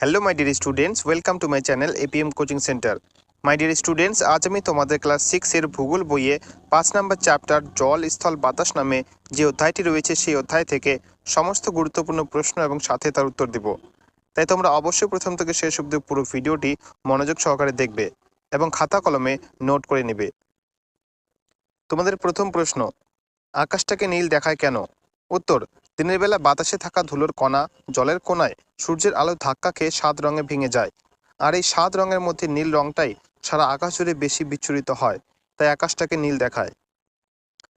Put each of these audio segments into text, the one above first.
Hello my dear students welcome to my channel APM coaching centre my dear students আজ আমি তোমাদের class সিক্সের ভূগোল বইয়ে পাঁচ নম্বর চ্যাপ্টার জল, স্থল, বাতাস নামে যে অধ্যায়টি রয়েছে, সেই অধ্যায় থেকে সমস্ত গুরুত্বপূর্ণ প্রশ্ন এবং সাথে তার উত্তর দেব। তাই তোমরা অবশ্যই প্রথম থেকে শেষ অব্দি পুরো ভিডিওটি মনোযোগ সহকারে দেখবে এবং খাতা কলমে নোট করে নেবে। তোমাদের প্রথম প্রশ্ন, আকাশটাকে নীল দেখায় কেন? উত্তর দিনের বেলা বাতাসে থাকা ধুলোর কণা জলের কোণায় সূর্যের আলো ধাক্কা খেয়ে সাত রঙে ভেঙে যায়। আর এই সাত রঙের মধ্যে নীল রংটাই সারা আকাশ জুড়ে বেশি বিচ্ছুরিত হয়, তাই আকাশটাকে নীল দেখায়।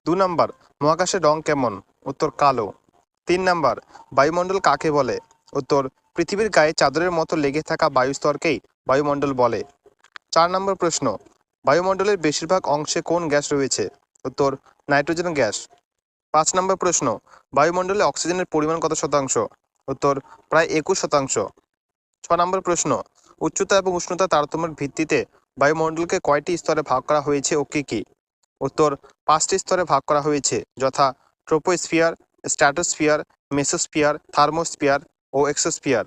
দু নম্বর, মহাকাশের রং কেমন? উত্তর কালো। তিন নম্বর, বায়ুমণ্ডল কাকে বলে? উত্তর, পৃথিবীর গায়ে চাদরের মতো লেগে থাকা বায়ুস্তরকেই বায়ুমণ্ডল বলে। চার নম্বর প্রশ্ন, বায়ুমণ্ডলের বেশিরভাগ অংশে কোন গ্যাস রয়েছে? উত্তর, নাইট্রোজেন গ্যাস। পাঁচ নম্বর প্রশ্ন, বায়ুমণ্ডলে অক্সিজেনের পরিমাণ কত শতাংশ? উত্তর, প্রায় একুশ শতাংশ। ছ নম্বর প্রশ্ন, উচ্চতা এবং উষ্ণতা তারতম্যের ভিত্তিতে বায়ুমণ্ডলকে কয়টি স্তরে ভাগ করা হয়েছে ও কী কী? উত্তর, পাঁচটি স্তরে ভাগ করা হয়েছে, যথা ট্রোপোস্ফিয়ার, স্ট্র্যাটোস্ফিয়ার, মেসোস্ফিয়ার, থার্মোস্ফিয়ার ও এক্সোস্ফিয়ার।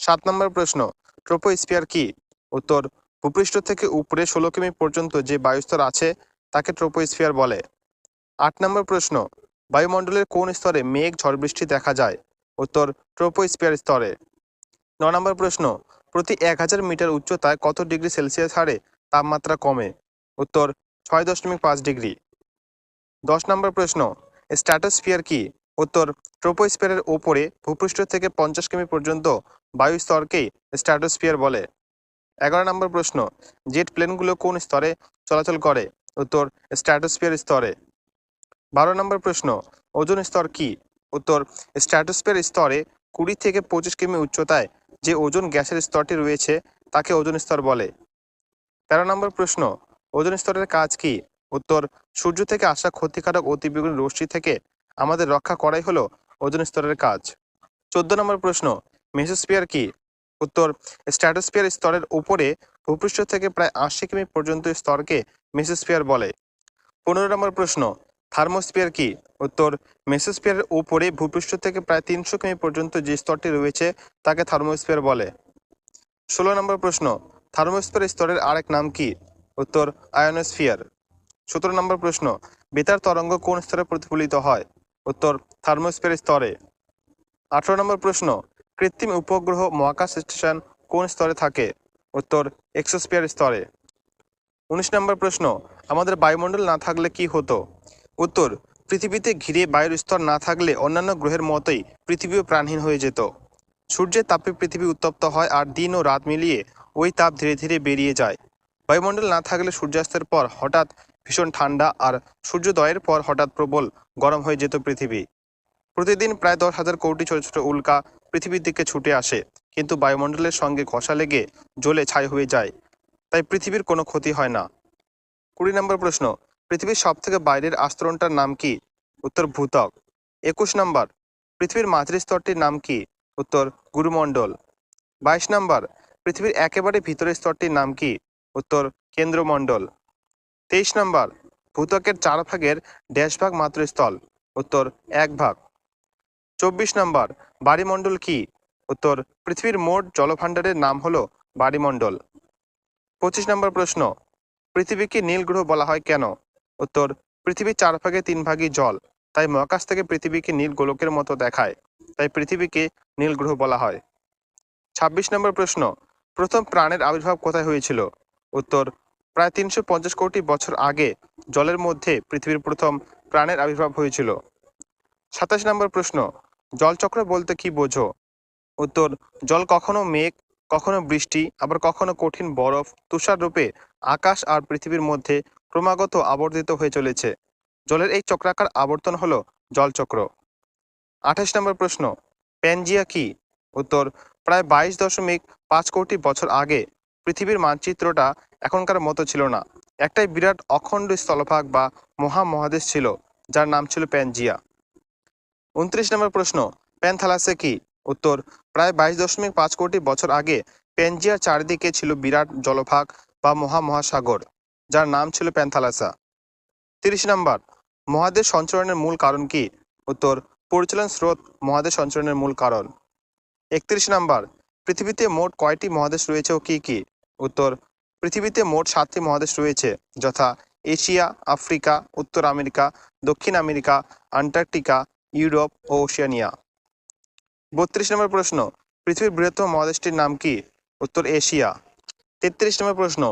সাত নম্বর প্রশ্ন, ট্রোপোস্ফিয়ার কি? উত্তর, ভূপৃষ্ঠ থেকে উপরে ষোলো কিমি পর্যন্ত যে বায়ুস্তর আছে, তাকে ট্রোপোস্ফিয়ার বলে। আট নম্বর প্রশ্ন, বায়ুমণ্ডলের কোন স্তরে মেঘ ঝড় বৃষ্টি দেখা যায়? উত্তর, ট্রোপোস্ফিয়ার স্তরে। ন নম্বর প্রশ্ন, প্রতি এক হাজার মিটার উচ্চতায় কত ডিগ্রি সেলসিয়াস হারে তাপমাত্রা কমে? উত্তর, ছয় দশমিক পাঁচ ডিগ্রি। দশ নম্বর প্রশ্ন, স্ট্র্যাটোস্ফিয়ার কি? উত্তর, ট্রোপোস্ফিয়ারের ওপরে ভূপৃষ্ঠ থেকে পঞ্চাশ কিমি পর্যন্ত বায়ু স্তরকেই স্ট্র্যাটোস্ফিয়ার বলে। এগারো নম্বর প্রশ্ন, জেট প্লেনগুলো কোন স্তরে চলাচল করে? উত্তর, স্ট্র্যাটোস্ফিয়ার স্তরে। বারো নম্বর প্রশ্ন, ওজন স্তর কি? উত্তর, স্ট্র্যাটোস্ফিয়ার স্তরে কুড়ি থেকে পঁচিশ কিমি উচ্চতায় যে ওজন গ্যাসের স্তরটি রয়েছে, তাকে ওজন স্তর বলে। তেরো নম্বর প্রশ্ন, ওজন স্তরের কাজ কি? উত্তর, সূর্য থেকে আসা ক্ষতিকারক অতিবেগুনি রশ্মি থেকে আমাদের রক্ষা করাই হলো ওজন স্তরের কাজ। চোদ্দ নম্বর প্রশ্ন, মেসোস্ফিয়ার কি? উত্তর, স্ট্র্যাটোস্ফিয়ার স্তরের উপরে ভূপৃষ্ঠ থেকে প্রায় আশি কিমি পর্যন্ত স্তরকে মেসোস্ফিয়ার বলে। পনেরো নম্বর প্রশ্ন থার্মোস্ফিয়ার কি? উত্তর, মেসোস্ফিয়ারের উপরে ভূপৃষ্ঠ থেকে প্রায় তিনশো কিমি পর্যন্ত যে স্তরটি রয়েছে, তাকে থার্মোস্ফিয়ার বলে। ষোলো নম্বর প্রশ্ন, থার্মোস্ফিয়ার স্তরের আরেক নাম কি? উত্তর, আয়নোস্ফিয়ার। সতেরো নম্বর প্রশ্ন, বেতার তরঙ্গ কোন স্তরে প্রতিফলিত হয়? উত্তর, থার্মোস্ফিয়ার স্তরে। আঠারো নম্বর প্রশ্ন, কৃত্রিম উপগ্রহ মহাকাশ স্টেশন কোন স্তরে থাকে? উত্তর, এক্সোস্ফিয়ার স্তরে। উনিশ নম্বর প্রশ্ন, আমাদের বায়ুমণ্ডল না থাকলে কি হতো? উত্তর, পৃথিবীতে ঘিরে বায়ুর স্তর না থাকলে অন্যান্য গ্রহের মতোই পৃথিবীও প্রাণহীন হয়ে যেত। সূর্যের তাপে পৃথিবী উত্তপ্ত হয় আর দিন ও রাত মিলিয়ে ওই তাপ ধীরে ধীরে বেরিয়ে যায়। বায়ুমণ্ডল না থাকলে সূর্যাস্তের পর হঠাৎ ভীষণ ঠান্ডা আর সূর্যোদয়ের পর হঠাৎ প্রবল গরম হয়ে যেত পৃথিবী। প্রতিদিন প্রায় দশ হাজার কোটি ছোট ছোট উল্কা পৃথিবীর দিকে ছুটে আসে, কিন্তু বায়ুমণ্ডলের সঙ্গে ঘষা লেগে জ্বলে ছাই হয়ে যায়, তাই পৃথিবীর কোনো ক্ষতি হয় না। কুড়ি নম্বর প্রশ্ন পৃথিবীর সব থেকে বাইরের আস্তরণটার নাম কি? উত্তর ভূতক। একুশ নম্বর, পৃথিবীর মাঝারি স্তরটির নাম কি? উত্তর গুরুমণ্ডল। বাইশ নম্বর, পৃথিবীর একেবারে ভিতরের স্তরটির নাম কি? উত্তর কেন্দ্রমণ্ডল। তেইশ নম্বর, ভূতকের চার ভাগের ড্যাশ ভাগ মাত্র স্থল উত্তর এক ভাগ চব্বিশ নম্বর, বাড়িমণ্ডল কি? উত্তর, পৃথিবীর মোট জলভাণ্ডারের নাম হলো বাড়িমণ্ডল। পঁচিশ নম্বর প্রশ্ন, পৃথিবীকে নীল গ্রহ বলা হয় কেন? উত্তর পৃথিবীর চার ভাগে তিন ভাগই জল, তাই মহাকাশ থেকে পৃথিবীকে নীল গোলকের মতো দেখায়, তাই পৃথিবীকে নীল গ্রহ বলা হয়। ছাব্বিশ নম্বর প্রশ্ন, প্রথম প্রাণের আবির্ভাব কোথায় হয়েছিল? উত্তর, প্রায় তিনশো পঞ্চাশ কোটি বছর আগে জলের মধ্যে পৃথিবীর প্রথম প্রাণের আবির্ভাব হয়েছিল। সাতাশ নম্বর প্রশ্ন, জলচক্র বলতে কি বোঝো? উত্তর, জল কখনো মেঘ, কখনো বৃষ্টি, আবার কখনো কঠিন বরফ তুষার রূপে আকাশ আর পৃথিবীর মধ্যে ক্রমাগত আবর্তিত হয়ে চলেছে। জলের এই চক্রাকার আবর্তন হলো জলচক্র। আঠাশ নম্বর প্রশ্ন, প্যানজিয়া কি? উত্তর, প্রায় বাইশ দশমিক পাঁচ কোটি বছর আগে পৃথিবীর মানচিত্রটা এখনকার মতো ছিল না। একটাই বিরাট অখণ্ড স্থলভাগ বা মহামহাদেশ ছিল, যার নাম ছিল প্যানজিয়া। উনত্রিশ নম্বর প্রশ্ন, প্যানথালাসে কি? উত্তর, প্রায় বাইশ দশমিক পাঁচ কোটি বছর আগে প্যানজিয়ার চারিদিকে ছিল বিরাট জলভাগ বা মহামহাসাগর। যার নাম ছিল প্যান্থালাসা। তিরিশ নম্বর, মহাদেশ সঞ্চরণের মূল কারণ কি? উত্তর, পরিচালন স্রোত মহাদেশ সঞ্চরণের মূল কারণ। একত্রিশ নম্বর, পৃথিবীতে মোট কয়টি মহাদেশ রয়েছে ও কি কি? উত্তর, পৃথিবীতে মোট সাতটি মহাদেশ রয়েছে, যথা এশিয়া, আফ্রিকা, উত্তর আমেরিকা, দক্ষিণ আমেরিকা, আন্টার্কটিকা, ইউরোপ ও ওশিয়ানিয়া বত্রিশ নম্বর প্রশ্ন, পৃথিবীর বৃহত্তম মহাদেশটির নাম কি? উত্তর, এশিয়া। তেত্রিশ নম্বর প্রশ্ন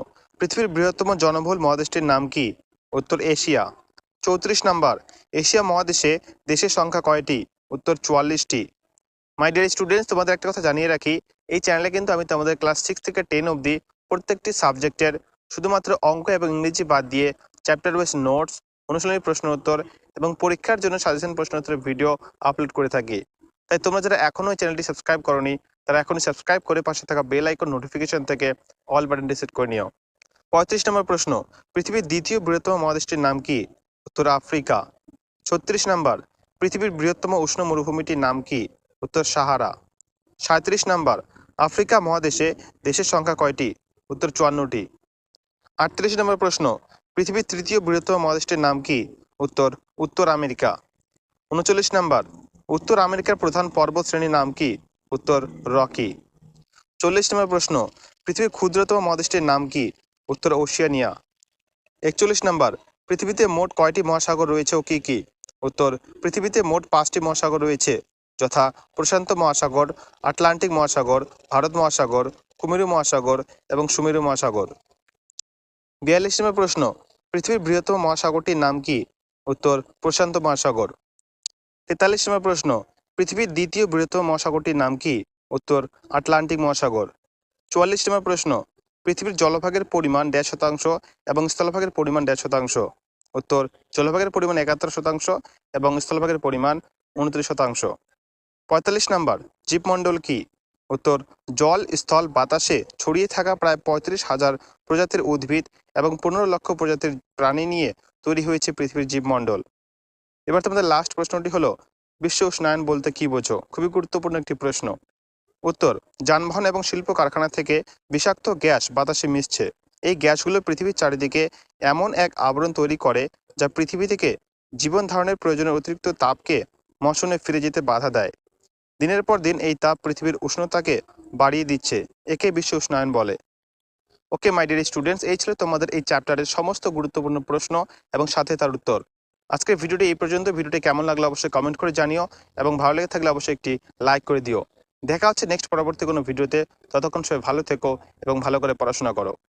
পৃথিবীর বৃহত্তম জনবহুল মহাদেশটির নাম কি? উত্তর এশিয়া। চৌত্রিশ নম্বর। এশিয়া মহাদেশে দেশের সংখ্যা কয়টি? উত্তর চুয়াল্লিশটি। মাই ডিয়ার স্টুডেন্টস তোমাদের একটা কথা জানিয়ে রাখি। এই চ্যানেলে কিন্তু আমি তোমাদের ক্লাস সিক্স থেকে টেন অবধি প্রত্যেকটি সাবজেক্টের শুধুমাত্র অঙ্ক এবং ইংরেজি বাদ দিয়ে চ্যাপ্টার ওয়াইজ নোটস অনুশীলনী প্রশ্ন উত্তর এবং পরীক্ষার জন্য সাজেশন প্রশ্ন উত্তরের ভিডিও আপলোড করে থাকি। তাই তোমরা যারা এখনও এই চ্যানেলটি সাবস্ক্রাইব করনি, তারা এখনই সাবস্ক্রাইব করে পাশে থাকা বেল আইকন নোটিফিকেশন থেকে অল বাটনটি সেট করে নিও। পঁয়ত্রিশ নম্বর প্রশ্ন, পৃথিবীর দ্বিতীয় বৃহত্তম মহাদেশটির নাম কি? উত্তর আফ্রিকা। ছত্রিশ নম্বর, পৃথিবীর বৃহত্তম উষ্ণ মরুভূমিটির নাম কি? উত্তর সাহারা। সাঁত্রিশ নম্বর, আফ্রিকা মহাদেশে দেশের সংখ্যা কয়টি? উত্তর চুয়ান্নটি। আটত্রিশ নম্বর প্রশ্ন, পৃথিবীর তৃতীয় বৃহত্তম মহাদেশটির নাম কি? উত্তর উত্তর আমেরিকা। উনচল্লিশ নম্বর, উত্তর আমেরিকার প্রধান পর্বত শ্রেণির নাম কি? উত্তর রকি। চল্লিশ নম্বর প্রশ্ন, পৃথিবীর ক্ষুদ্রতম মহাদেশটির নাম কি? উত্তর ওশিয়ানিয়া। একচল্লিশ নম্বর, পৃথিবীতে মোট কয়টি মহাসাগর রয়েছে ও কি কি? উত্তর, পৃথিবীতে মোট পাঁচটি মহাসাগর রয়েছে, যথা প্রশান্ত মহাসাগর, আটলান্টিক মহাসাগর, ভারত মহাসাগর, কুমেরু মহাসাগর এবং সুমেরু মহাসাগর। বিয়াল্লিশ নম্বর প্রশ্ন, পৃথিবীর বৃহত্তম মহাসাগরটির নাম কি? উত্তর, প্রশান্ত মহাসাগর। তেতাল্লিশ নম্বর প্রশ্ন, পৃথিবীর দ্বিতীয় বৃহত্তম মহাসাগরটির নাম কি? উত্তর, আটলান্টিক মহাসাগর। চুয়াল্লিশ নম্বর প্রশ্ন পৃথিবীর জলভাগের পরিমাণ দেড় শতাংশ এবং স্থলভাগের পরিমাণ দেড় শতাংশ। উত্তর, জলভাগের পরিমাণ একাত্তর শতাংশ এবং স্থলভাগের পরিমাণ উনত্রিশ শতাংশ। পঁয়তাল্লিশ নম্বর, জীবমণ্ডল কি? উত্তর, জল, স্থল, বাতাসে ছড়িয়ে থাকা প্রায় পঁয়ত্রিশ হাজার প্রজাতির উদ্ভিদ এবং পনেরো লক্ষ প্রজাতির প্রাণী নিয়ে তৈরি হয়েছে পৃথিবীর জীবমণ্ডল। এবার তোমাদের লাস্ট প্রশ্নটি হলো, বিশ্ব উষ্ণায়ন বলতে কি বোঝো? খুবই গুরুত্বপূর্ণ একটি প্রশ্ন। উত্তর, যানবাহন এবং শিল্প কারখানা থেকে বিষাক্ত গ্যাস বাতাসে মিশছে। এই গ্যাসগুলো পৃথিবীর চারিদিকে এমন এক আবরণ তৈরি করে যা পৃথিবী থেকে জীবন ধারণের প্রয়োজনের অতিরিক্ত তাপকে মশনে ফিরে যেতে বাধা দেয়। দিনের পর দিন এই তাপ পৃথিবীর উষ্ণতাকে বাড়িয়ে দিচ্ছে, একে বিশ্ব উষ্ণায়ন বলে। ওকে, মাই ডিয়ার স্টুডেন্টস, এই ছিল তোমাদের এই চ্যাপ্টারের সমস্ত গুরুত্বপূর্ণ প্রশ্ন এবং সাথে তার উত্তর। আজকের ভিডিওটি এই পর্যন্ত। ভিডিওটি কেমন লাগল অবশ্যই কমেন্ট করে জানিও এবং ভালো লেগে থাকলে অবশ্যই একটি লাইক করে দিও। দেখা হচ্ছে নেক্সট পরবর্তী কোনো ভিডিওতে ততক্ষণ সবাই ভালো থেকো এবং ভালো করে পড়াশোনা করো।